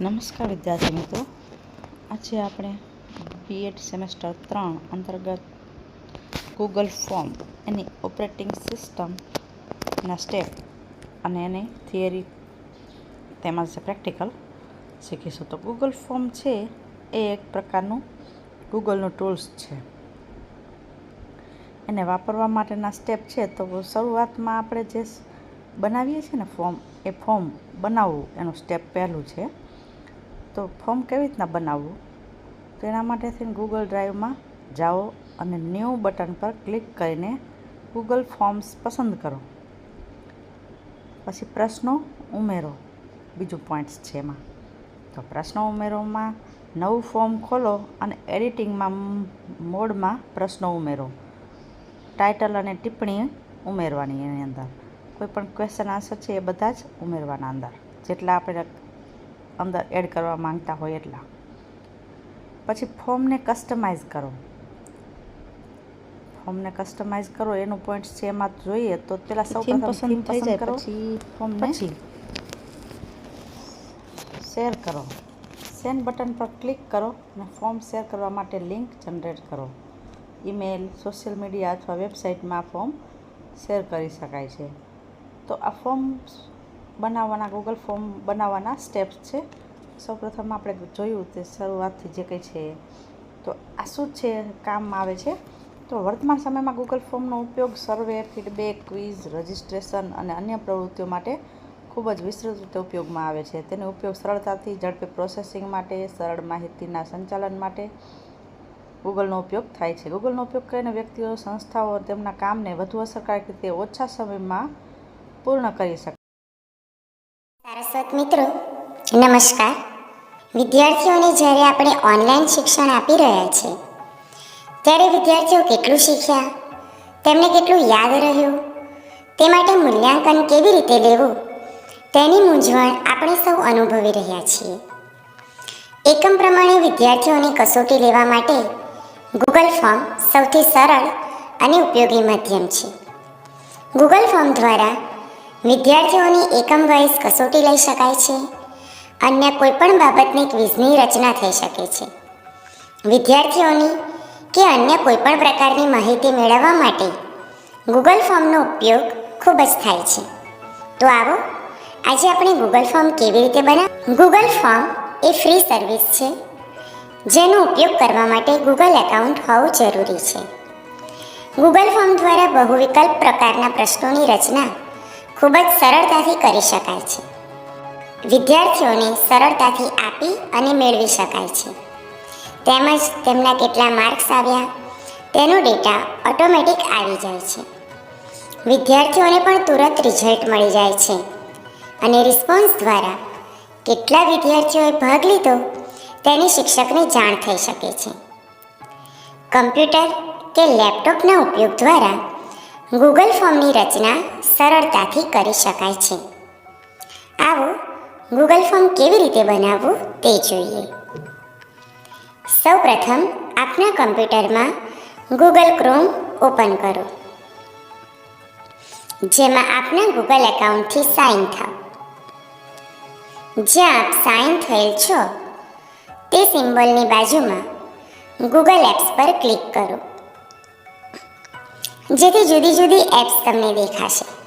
નમસ્કાર વિદ્યાર્થી મિત્રો. આજે આપણે બીએડ સેમેસ્ટર ત્રણ અંતર્ગત ગૂગલ ફોર્મ એની ઓપરેટિંગ સિસ્ટમના સ્ટેપ અને એની થિયરી તેમજ પ્રેક્ટિકલ શીખીશું. તો ગૂગલ ફોર્મ છે એ એક પ્રકારનું ગૂગલનું ટૂલ્સ છે. એને વાપરવા માટેના સ્ટેપ છે. તો શરૂઆતમાં આપણે જે બનાવીએ છીએ ને ફોર્મ એ ફોર્મ બનાવવું એનું સ્ટેપ પહેલું છે. તો ફોર્મ કેવી રીતના બનાવવું? તો એના માટે થઈને ગૂગલ ડ્રાઈવમાં જાઓ અને ન્યૂ બટન પર ક્લિક કરીને ગૂગલ ફોર્મ્સ પસંદ કરો. પછી પ્રશ્નો ઉમેરો. બીજું પોઈન્ટ્સ છે એમાં. તો પ્રશ્નો ઉમેરોમાં નવું ફોર્મ ખોલો અને એડિટિંગમાં મોડમાં પ્રશ્નો ઉમેરો. ટાઇટલ અને ટિપ્પણી ઉમેરવાની એની અંદર. કોઈ પણ ક્વેશ્ચન આન્સર છે એ બધા જ ઉમેરવાના અંદર. જેટલા આપણે અંદર એડ કરવા માંગતા હોય એટલા. પછી ફોર્મને કસ્ટમાઇઝ કરો. ફોર્મને કસ્ટમાઇઝ કરો એનું પોઈન્ટ છે એમાં જોઈએ તો પેલા સૌ પ્રથમ પસંદ કરો. પછી ફોર્મને શેર કરો. સેન્ડ બટન પર ક્લિક કરો અને ફોર્મ શેર કરવા માટે લિંક જનરેટ કરો. ઈમેલ સોશિયલ મીડિયા અથવા વેબસાઇટમાં ફોર્મ શેર કરી શકાય છે. તો આ ફોર્મ બનાવવાના ગૂગલ ફોર્મ બનાવવાના સ્ટેપ્સ છે. સૌપ્રથમ આપણે જોયું તે શરૂઆતથી જે કંઈ છે તો આ શું છે કામમાં આવે છે? તો વર્તમાન સમયમાં ગૂગલ ફોર્મનો ઉપયોગ સર્વે ફીડબેક ક્વિઝ રજિસ્ટ્રેશન અને અન્ય પ્રવૃત્તિઓ માટે ખૂબ જ વિસ્તૃત રીતે ઉપયોગમાં આવે છે. તેનો ઉપયોગ સરળતાથી ઝડપી પ્રોસેસિંગ માટે, સરળ માહિતીના સંચાલન માટે ગૂગલનો ઉપયોગ થાય છે. ગૂગલનો ઉપયોગ કરીને વ્યક્તિઓ, સંસ્થાઓ તેમના કામને વધુ અસરકારક રીતે ઓછા સમયમાં પૂર્ણ કરી શકે સારસ્વત મિત્રો, નમસ્કાર. વિદ્યાર્થીઓને જ્યારે આપણે ઓનલાઈન શિક્ષણ આપી રહ્યા છીએ, ત્યારે વિદ્યાર્થીઓ કેટલું શીખ્યા? તેમને કેટલું યાદ રહ્યું? તે માટે મૂલ્યાંકન કેવી રીતે લેવું? તેની મૂંઝવણ આપણે સૌ અનુભવી રહ્યા છીએ. એકમ પ્રમાણે વિદ્યાર્થીઓની કસોટી લેવા માટે ગૂગલ ફોર્મ સૌથી સરળ અને ઉપયોગી માધ્યમ છે. ગૂગલ ફોર્મ દ્વારા વિદ્યાર્થીઓની એકમ વાઇઝ કસોટી લઈ શકાય છે. અન્ય કોઈપણ બાબતની ક્વિઝની રચના થઈ શકે છે. વિદ્યાર્થીઓની કે અન્ય કોઈપણ પ્રકારની માહિતી મેળવવા માટે ગૂગલ ફોર્મનો ઉપયોગ ખૂબ જ થાય છે. તો આવો, આજે આપણે ગૂગલ ફોર્મ કેવી રીતે બનાવ? ગૂગલ ફોર્મ એ ફ્રી સર્વિસ છે, જેનો ઉપયોગ કરવા માટે ગૂગલ એકાઉન્ટ હોવું જરૂરી છે. ગૂગલ ફોર્મ દ્વારા બહુ વિકલ્પ પ્રકારના પ્રશ્નોની રચના ખૂબ જ સરળતાથી કરી શકાય છે. વિદ્યાર્થીઓને સરળતાથી આપી અને મેળવી શકાય છે. તેમજ તેમના કેટલા માર્ક્સ આવ્યા, તેનો ડેટા ઓટોમેટિક આવી જાય છે. વિદ્યાર્થીઓને પણ તુરંત રિઝલ્ટ મળી જાય છે. અને રિસ્પોન્સ દ્વારા કેટલા વિદ્યાર્થીઓએ ભાગ લીધો, તેની શિક્ષકને જાણ થઈ શકે છે. કમ્પ્યુટર કે લેપટોપના ઉપયોગ દ્વારા ગૂગલ ફોર્મની રચના સરળતાથી કરી શકાય છે. આવો ગૂગલ ફોર્મ કેવી રીતે બનાવવું તે જોઈએ. સૌપ્રથમ આપના કમ્પ્યુટરમાં ગૂગલ ક્રોમ ઓપન કરો. જેમાં આપના ગૂગલ એકાઉન્ટથી સાઇન થાવ જ્યાં આપ સાઇન થયેલ છો, તે સિમ્બોલની બાજુમાં ગૂગલ એપ્સ પર ક્લિક કરો. જેથી જુદી જુદી એપ્સ તમને દેખાશે.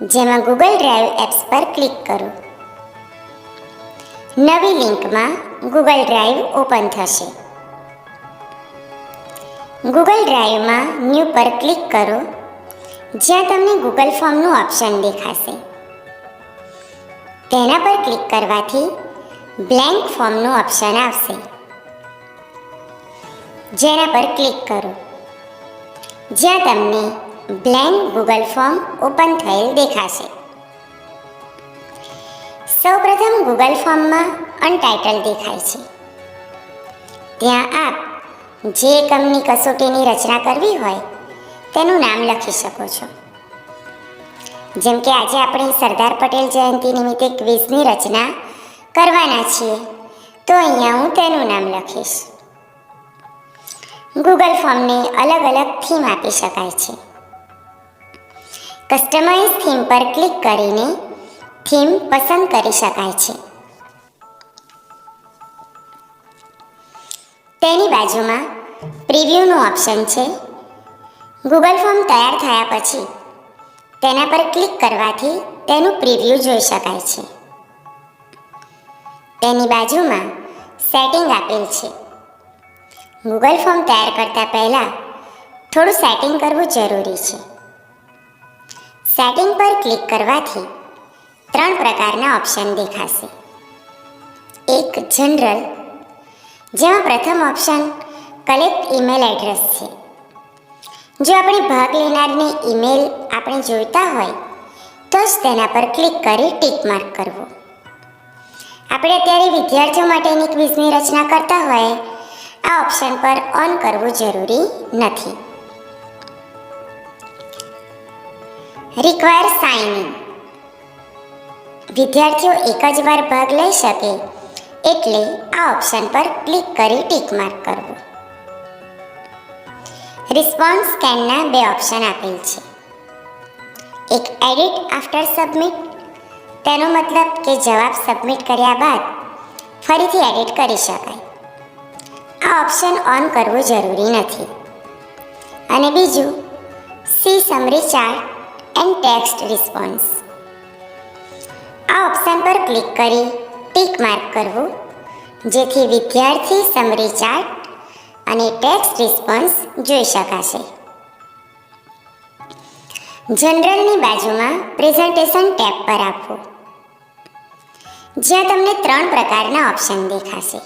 જેમાં ગૂગલ ડ્રાઈવ એપ્સ પર ક્લિક કરો. નવી લિંકમાં ગૂગલ ડ્રાઈવ ઓપન થશે. ગૂગલ ડ્રાઈવમાં ન્યૂ પર ક્લિક કરો, જ્યાં તમને ગૂગલ ફોર્મનું ઓપ્શન દેખાશે. તેના પર ક્લિક કરવાથી બ્લેન્ક ફોર્મનું ઓપ્શન આવશે. જેના પર ક્લિક કરો, જ્યાં તમને બ્લેન્ક ગૂગલ ફોર્મ ઓપન થયેલ દેખાશે. સૌપ્રથમ ગૂગલ ફોર્મમાં અનટાઇટલ દેખાય છે. ત્યાં આપ જે એકમની કસોટીની રચના કરવી હોય, તેનું નામ લખી શકો છો. જેમ કે આજે આપણે સરદાર પટેલ જયંતિ નિમિત્તે ક્વિઝની રચના કરવાના છીએ, તો અહીંયા હું તેનું નામ લખીશ. ગૂગલ ફોર્મને અલગ અલગ થીમ આપી શકાય છે. કસ્ટમાઇઝ થીમ પર ક્લિક કરીને થીમ પસંદ કરી શકાય છે. તેની બાજુમાં પ્રિવ્યૂનું ઓપ્શન છે. ગૂગલ ફોર્મ તૈયાર થયા પછી તેના પર ક્લિક કરવાથી તેનું પ્રિવ્યૂ જોઈ શકાય છે. તેની બાજુમાં સેટિંગ આપેલ છે. ગૂગલ ફોર્મ તૈયાર કરતાં પહેલાં થોડું સેટિંગ કરવું જરૂરી છે. સેટિંગ પર ક્લિક કરવાથી ત્રણ પ્રકારના ઓપ્શન દેખાશે. એક જનરલ જેમાં પ્રથમ ઓપ્શન કલેક્ટ ઈમેલ એડ્રેસ છે. જો આપણે ભાગ લેનારને ઈમેલ આપણે જોઈતા હોય, તો જ તેના પર ક્લિક કરી ટીક માર્ક કરવો. આપણે અત્યારે વિદ્યાર્થીઓ માટેની ક્વિઝની રચના કરતા હોય, આ ઓપ્શન પર ઓન કરવું જરૂરી નથી. રિક્વાયર સાઇનિંગ વિદ્યાર્થીઓ એક જ વાર ભાગ લઈ શકે એટલે આ ઓપ્શન પર ક્લિક કરી ટીક માર્ક કરવું. રિસ્પોન્સ સ્કેનના બે ઓપ્શન આપેલ છે. એક એડિટ આફ્ટર સબમિટ તેનો મતલબ કે જવાબ સબમિટ કર્યા બાદ ફરીથી એડિટ કરી શકાય. આ ઓપ્શન ઓન કરવું જરૂરી નથી. અને બીજું C summary chart and text response આ ઓપ્શન પર ક્લિક કરી ટીક માર્ક કરવું, જેથી વિદ્યાર્થી સમરી ચાર્ટ અને ટેક્સ્ટ રિસ્પોન્સ જોઈ શકાશે. જનરલની બાજુમાં પ્રેઝન્ટેશન ટેબ પર આપવું. જ્યાં તમને ત્રણ પ્રકારના ઓપ્શન દેખાશે.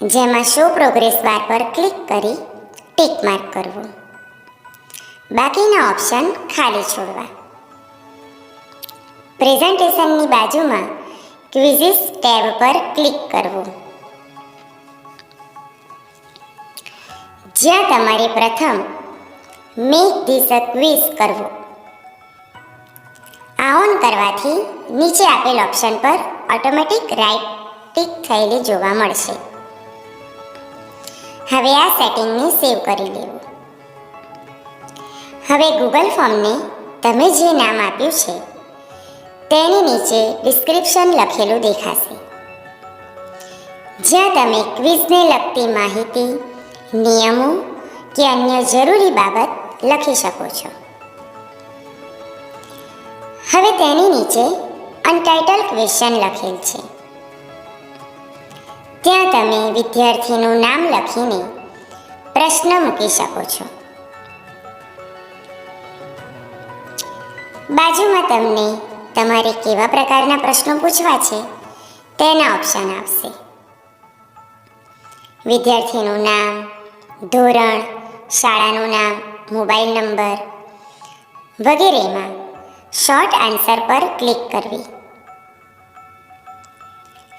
જેમાં શો પ્રોગ્રેસ બાર પર ક્લિક કરી ટીક માર્ક કરવું. બાકીના ઓપ્શન ખાલી છોડવા. પ્રેઝન્ટેશનની બાજુમાં ક્વિઝિસ ટેબ પર ક્લિક કરવું. જ્યાં તમારે પ્રથમ મેક ધીસ અ ક્વિઝ કરવું. આ ઓન કરવાથી નીચે આપેલ ઓપ્શન પર ઓટોમેટિક રાઇટ ટિક થયેલી જોવા મળશે. હવે આ સેટિંગને સેવ કરી લેવું. હવે ગૂગલ ફોર્મને તમે જે નામ આપ્યું છે, તેની નીચે ડિસ્ક્રિપ્શન લખેલું દેખાશે. જ્યાં તમે ક્વિઝને લગતી માહિતી, નિયમો કે અન્ય જરૂરી બાબત લખી શકો છો. હવે તેની નીચે અનટાઇટલ ક્વેશ્ચન લખેલ છે. ત્યાં તમે વિદ્યાર્થીનું નામ લખીને પ્રશ્ન મૂકી શકો છો. બાજુમાં તમને તમારે કેવા પ્રકારના પ્રશ્નો પૂછવા છે તેના ઓપ્શન આવશે વિદ્યાર્થીનું નામ, ધોરણ, શાળાનું નામ મોબાઈલ નંબર વગેરેમાં શોર્ટ આન્સર પર ક્લિક કરવી.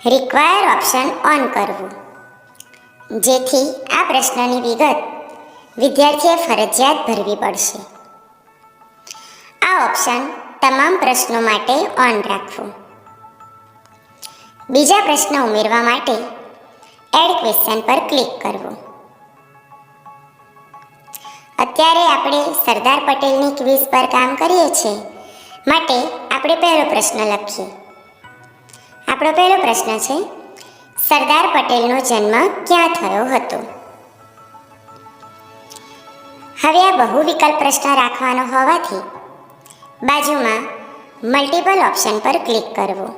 રિક્વાયર ઓપ્શન ઓન કરવું. જેથી આ પ્રશ્નની વિગત વિદ્યાર્થીએ ફરજિયાત ભરવી પડશે. આ ઓપ્શન તમામ પ્રશ્નો માટે ઓન રાખવું. બીજા પ્રશ્ન ઉમેરવા માટે એડ ક્વેશ્ચન પર ક્લિક કરવું. અત્યારે આપણે સરદાર પટેલની ક્વિઝ પર કામ કરીએ છીએ. માટે આપણે પહેલો પ્રશ્ન લખીએ. આપણો પહેલો પ્રશ્ન છે, સરદાર પટેલનો જન્મ ક્યાં થયો હતો? હવે આ બહુ વિકલ્પ પ્રશ્ન રાખવાનો હોવાથી બાજુમાં મલ્ટિપલ ઓપ્શન પર ક્લિક કરવું.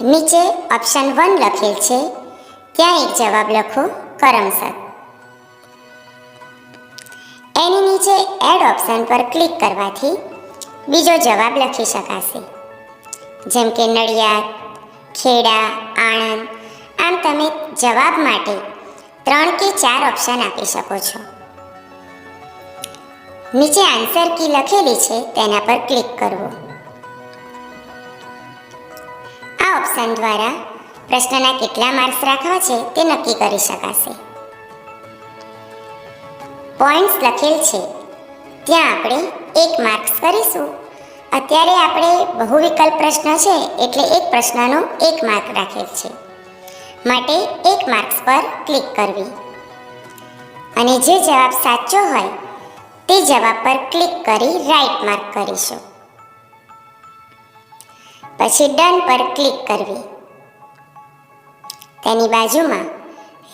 નીચે ઓપ્શન વન લખેલ છે, ત્યાં એક જવાબ લખો, કરમસદ. એની નીચે એડ ઓપ્શન પર ક્લિક કરવાથી બીજો જવાબ લખી શકાશે. જેમ કે નડિયાદ, ખેડા, આણંદ, આમ તમે જવાબ માટે ત્રણ કે ચાર ઓપ્શન આપી શકો છો. નીચે આન્સર કી લખેલી છે, તેના પર ક્લિક કરવું. આ ઓપ્શન દ્વારા પ્રશ્નના કેટલા માર્ક્સ રાખવા છે, તે નક્કી કરી શકાશે. પોઈન્ટ્સ લખેલ છે. ત્યાં આપણે એક માર્ક્સ કરીશું. અત્યારે આપણે બહુ વિકલ્પ પ્રશ્ન છે, એટલે એક પ્રશ્નનો એક માર્ક રાખેલ છે. માટે એક માર્ક્સ પર ક્લિક કરવી. અને જે જવાબ સાચો હોય તે જવાબ પર ક્લિક કરી રાઈટ માર્ક કરીશું. પછી ડન પર ક્લિક કરવી. તેની બાજુમાં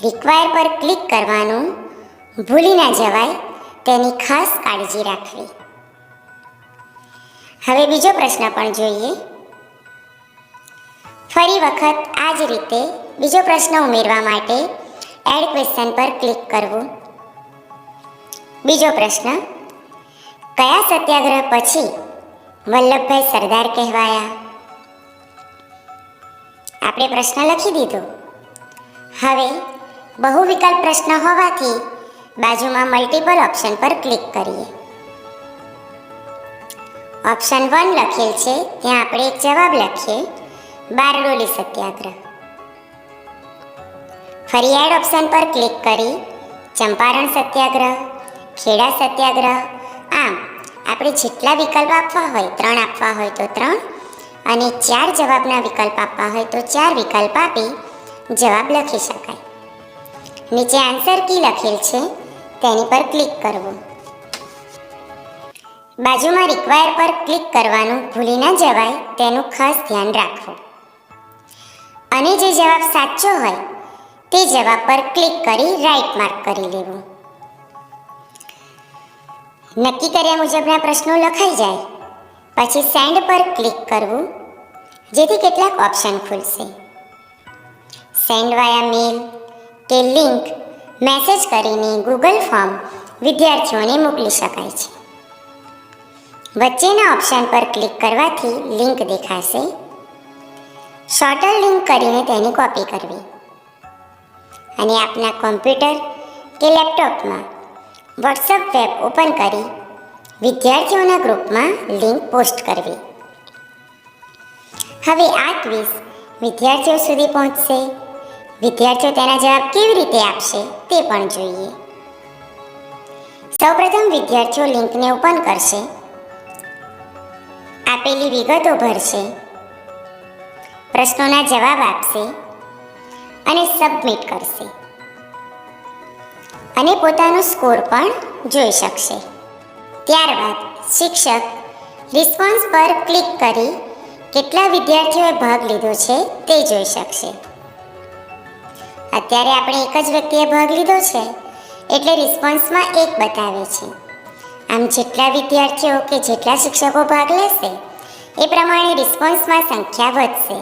રિક્વાયર પર ક્લિક કરવાનું ભૂલી ના જવાય તેની ખાસ કાળજી રાખવી. હવે બીજો પ્રશ્ન પણ જોઈએ. ફરી વખત આ જ રીતે બીજો પ્રશ્ન ઉમેરવા માટે એડ ક્વેશ્ચન પર ક્લિક કરવું. બીજો પ્રશ્ન. કયા સત્યાગ્રહ પછી વલ્લભભાઈ સરદાર કહેવાયા? આપણે પ્રશ્ન લખી દીધો. હવે બહુ વિકલ્પ પ્રશ્ન હોવાથી બાજુમાં મલ્ટિપલ ઓપ્શન પર ક્લિક કરીએ. ઓપ્શન વન લખેલ છે, ત્યાં આપણે એક જવાબ લખીએ, બારડોલી સત્યાગ્રહ. ફરી એડ ઓપ્શન પર ક્લિક કરી, ચંપારણ સત્યાગ્રહ. ખેડા સત્યાગ્રહ. આમ, આપણે જેટલા વિકલ્પ આપવા હોય, ત્રણ આપવા હોય તો ત્રણ અને ચાર જવાબના વિકલ્પ આપવા હોય તો ચાર વિકલ્પ આપી જવાબ લખી શકાય. નીચે આન્સર કી લખેલ છે? તેની પર ક્લિક કરવું. બાજુમાં રિક્વાયર પર ક્લિક કરવાનું ભૂલી ના જવાય, તેનું ખાસ ધ્યાન રાખવું. અને જે જવાબ સાચો હોય, તે જવાબ પર ક્લિક કરી રાઈટ માર્ક કરી લેવું. નક્કી કર્યા મુજબના પ્રશ્નો લખાઈ જાય. પછી સેન્ડ પર ક્લિક કરવું, જેથી કેટલાક ઓપ્શન ખુલશે. સેન્ડ વાયા મેલ કે લિંક મેસેજ કરીને ગૂગલ ફોર્મ વિદ્યાર્થીઓને મોકલી શકાય છે. વચ્ચેના ઓપ્શન પર ક્લિક કરવાથી લિંક દેખાશે. શોર્ટર લિંક કરીને તેની કોપી કરવી. અને આપના કોમ્પ્યુટર કે લેપટોપમાં વોટ્સઅપ વેબ ઓપન કરી વિદ્યાર્થીઓના ગ્રુપમાં લિંક પોસ્ટ કરવી. હવે આ ક્વિઝ વિદ્યાર્થીઓ સુધી પહોંચશે. વિદ્યાર્થીઓ તેના જવાબ કેવી રીતે આપશે તે પણ જોઈએ. સૌપ્રથમ વિદ્યાર્થીઓ લિંકને ઓપન કરશે. આપેલી વિગતો ભરશે. પ્રશ્નોના જવાબ આપશે અને સબમિટ કરશે. અને પોતાનો સ્કોર પણ જોઈ શકશે. ત્યારબાદ શિક્ષક રિસ્પોન્સ પર ક્લિક કરી કેટલા વિદ્યાર્થીઓએ ભાગ લીધો છે તે જોઈ શકશે. અત્યારે આપણે એક જ વ્યક્તિએ ભાગ લીધો છે, એટલે રિસ્પોન્સમાં એક બતાવે છે. આમ જેટલા વિદ્યાર્થીઓ કે જેટલા શિક્ષકો ભાગ લેશે, એ પ્રમાણે રિસ્પોન્સમાં સંખ્યા વધશે.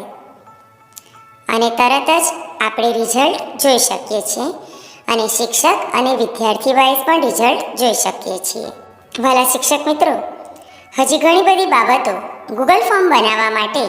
અને તરત જ આપણે રિઝલ્ટ જોઈ શકીએ છીએ. અને શિક્ષક અને વિદ્યાર્થી વાઇઝ પણ રિઝલ્ટ જોઈ શકીએ છીએ. વાલા શિક્ષક મિત્રો, હજી ઘણી બધી બાબતો ગૂગલ ફોર્મ બનાવવા માટે